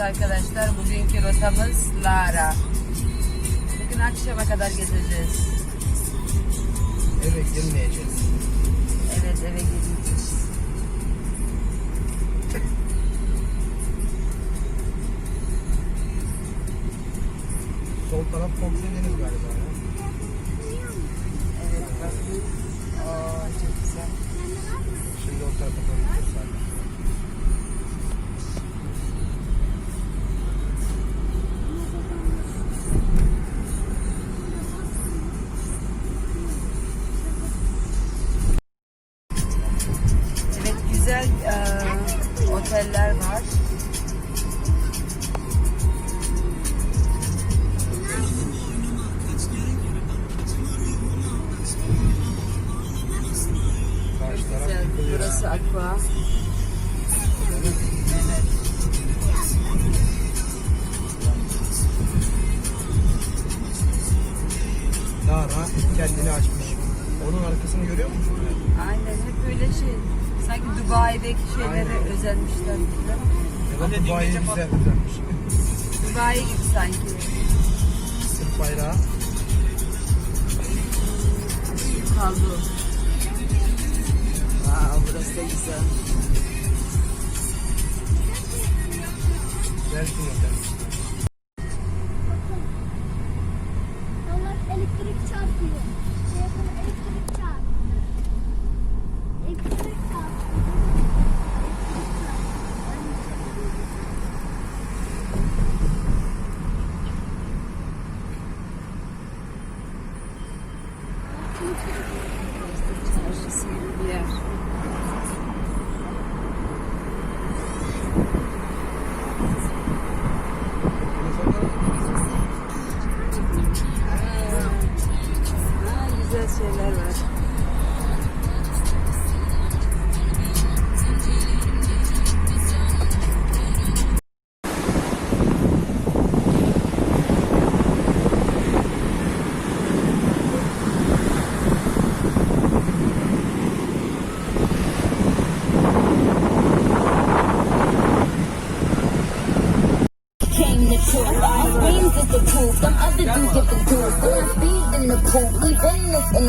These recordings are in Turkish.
arkadaşlar. Bugünkü rotamız Lara. Bugün akşama kadar gezeceğiz. Eve girmeyeceğiz. Evet eve gideceğiz. Sol taraf komple deniz galiba ya. Evet bakın. Oo, çok güzel. Şimdi o tarafa doğru gidiyoruz Burası aqua. Lara kendini açmış. Onun arkasını görüyor musun? Aynen hep öyle şey. Sanki Dubai'deki şeylere Aynen. özenmişler. gibi. Ya da Dubai'ye bize özenmiş. Dubai gibi sanki. Sırp bayrağı. Kaldı. Wow, burası da güzel. Delfin otel.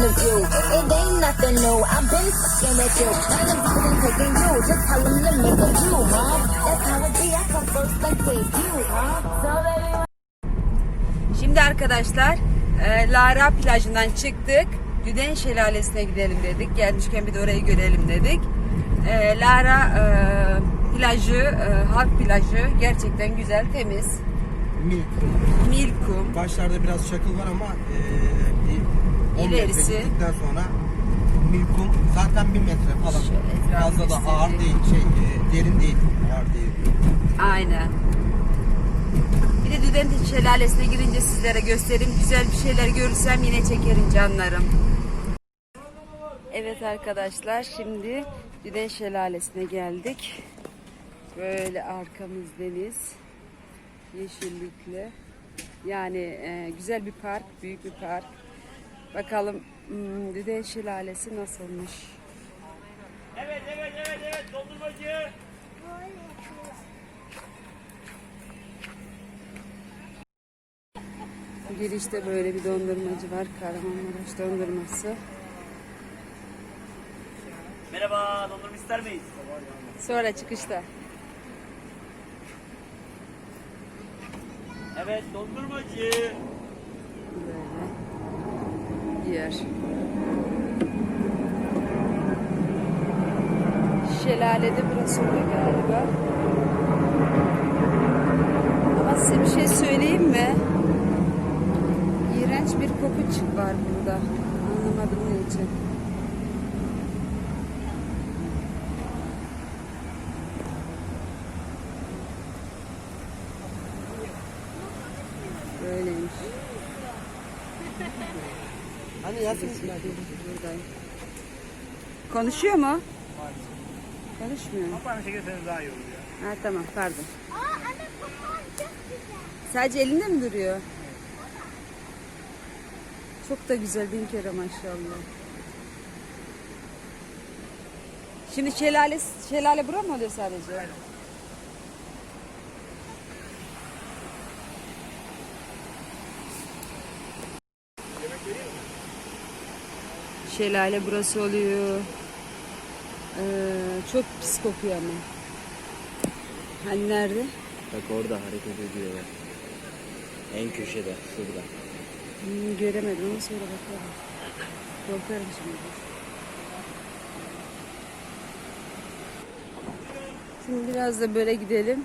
This interview. It ain't nothing new. I've been fucking with you. Now them been taking you. Just tell them to make a view, huh? That's how it be. I come first like debut, huh? So baby. Şimdi arkadaşlar e, Lara plajından çıktık. Düden Şelalesi'ne gidelim dedik. Gelmişken bir de orayı görelim dedik. E, Lara e, plajı, e, halk plajı gerçekten güzel, temiz. Milkum. Milkum. Başlarda biraz çakıl var ama eee bir 10 metre İlerisi. gittikten sonra Milkum zaten 1 metre falan. Şöyle Fazla da ağır göstereyim. değil, şey eee, derin değil. Ağır değil. Aynen. Bir de Düden Şelalesi'ne girince sizlere göstereyim. Güzel bir şeyler görürsem yine çekerim canlarım. Evet arkadaşlar şimdi Düden Şelalesi'ne geldik. Böyle arkamız deniz. Yeşillikli. Yani e, güzel bir park, büyük bir park. Bakalım hmm, Düden Şelalesi nasılmış? Evet evet evet evet dondurmacı. Girişte böyle bir dondurmacı var. Kahramanmaraş dondurması. Merhaba dondurma ister miyiz? Sonra çıkışta. Evet dondurmacı. Yer. Şelalede burası oluyor galiba. Ama size bir şey söyleyeyim mi? İğrenç bir koku var burada. Anlamadım ne için. Konuşuyor mu? Konuşmuyor. Kapağını çekerseniz daha iyi olur ya. Ha tamam pardon. Aa anne papağan çok güzel. Sadece elinde mi duruyor? Çok da güzel bin kere maşallah. Şimdi şelale, şelale bura mı oluyor sadece? Şelale burası oluyor. Ee, çok pis kokuyor ama. Hani nerede? Bak orada hareket ediyorlar. En köşede şurada. Hmm, göremedim ama sonra bakarım. Korkarım şimdi. Şimdi biraz da böyle gidelim.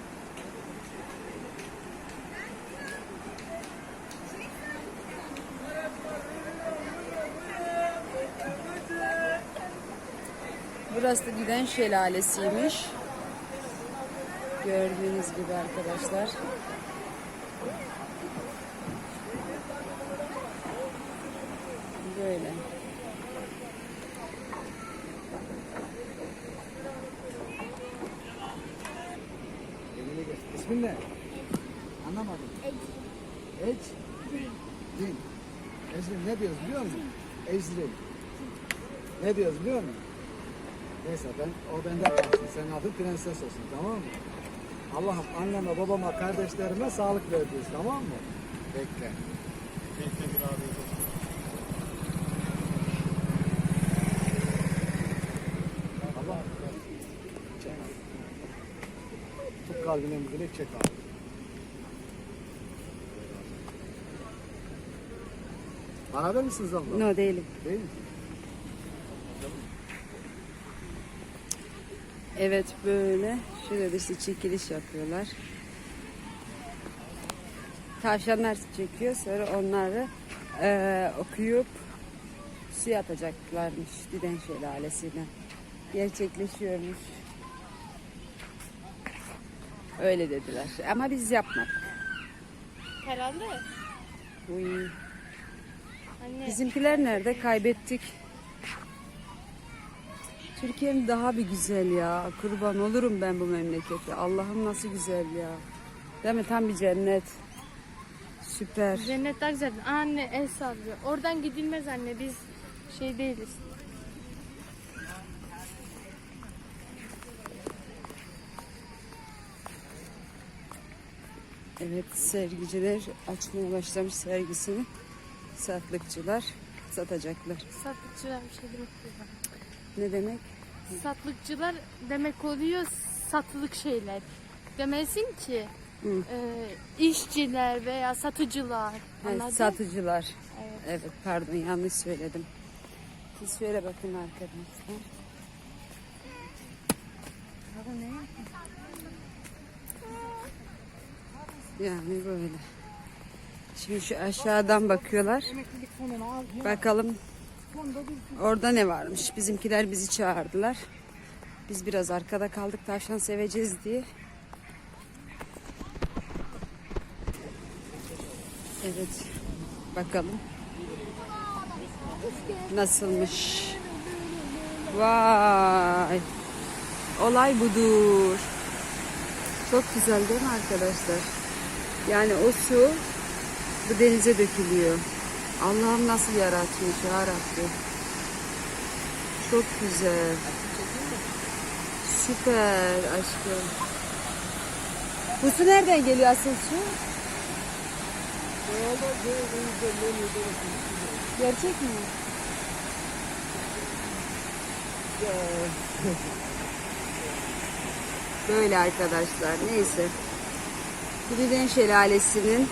Burası da giden şelalesiymiş. Gördüğünüz gibi arkadaşlar. Böyle. İsmin ne? Anlamadım. Ec. Din. Ecrin ne diyoruz biliyor musun? Ecrin. Ne diyoruz biliyor musun? Neyse ben o bende kalsın. Senin adın prenses olsun tamam mı? Allah anneme, babama, kardeşlerime sağlık verdiyiz tamam mı? Bekle. Allah. Çek. Tut kalbine müdürü çek abi. Beraber misiniz abla? No değilim. Değil mi? Evet böyle. Şurada da işte çekiliş yapıyorlar. Tavşanlar çekiyor. Sonra onları eee, okuyup suya atacaklarmış Diden Şelalesi'ne. Gerçekleşiyormuş. Öyle dediler. Ama biz yapmadık. Herhalde. Uy. Anne. Bizimkiler nerede? Kaybettik. Türkiye'm daha bir güzel ya. Kurban olurum ben bu memlekete. Allah'ım nasıl güzel ya. Değil mi? Tam bir cennet. Süper. Cennet daha güzel. Anne el sallıyor. Oradan gidilmez anne. Biz şey değiliz. Evet sergiciler açmaya başlamış sergisini. Satlıkçılar satacaklar. Satlıkçılar bir şey demek değil. Ne demek? Satlıkçılar demek oluyor satılık şeyler. Demesin ki Hı. e, işçiler veya satıcılar. Anladın? satıcılar. Evet. Evet pardon yanlış söyledim. Siz şöyle bakın arkadaşlar. Yani böyle. Şimdi şu aşağıdan bakıyorlar. Bakalım orada ne varmış. Bizimkiler bizi çağırdılar. Biz biraz arkada kaldık tavşan seveceğiz diye. Evet. Bakalım. Nasılmış? Vay. Olay budur. Çok güzel değil mi arkadaşlar? Yani o su bu denize dökülüyor. Allah'ım nasıl yaratmış ya Rabbi. Çok güzel. Süper aşkım. Bu su nereden geliyor asıl su? Gerçek mi? Böyle arkadaşlar. Neyse. Gülüden Şelalesi'nin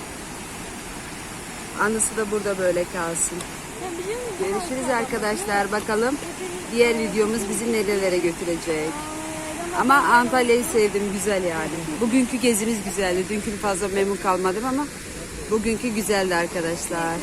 anısı da burada böyle kalsın. Görüşürüz arkadaşlar. Bakalım diğer videomuz bizi nerelere götürecek. Ama Antalya'yı sevdim. Güzel yani. Bugünkü gezimiz güzeldi. Dünkü fazla memnun kalmadım ama bugünkü güzeldi arkadaşlar.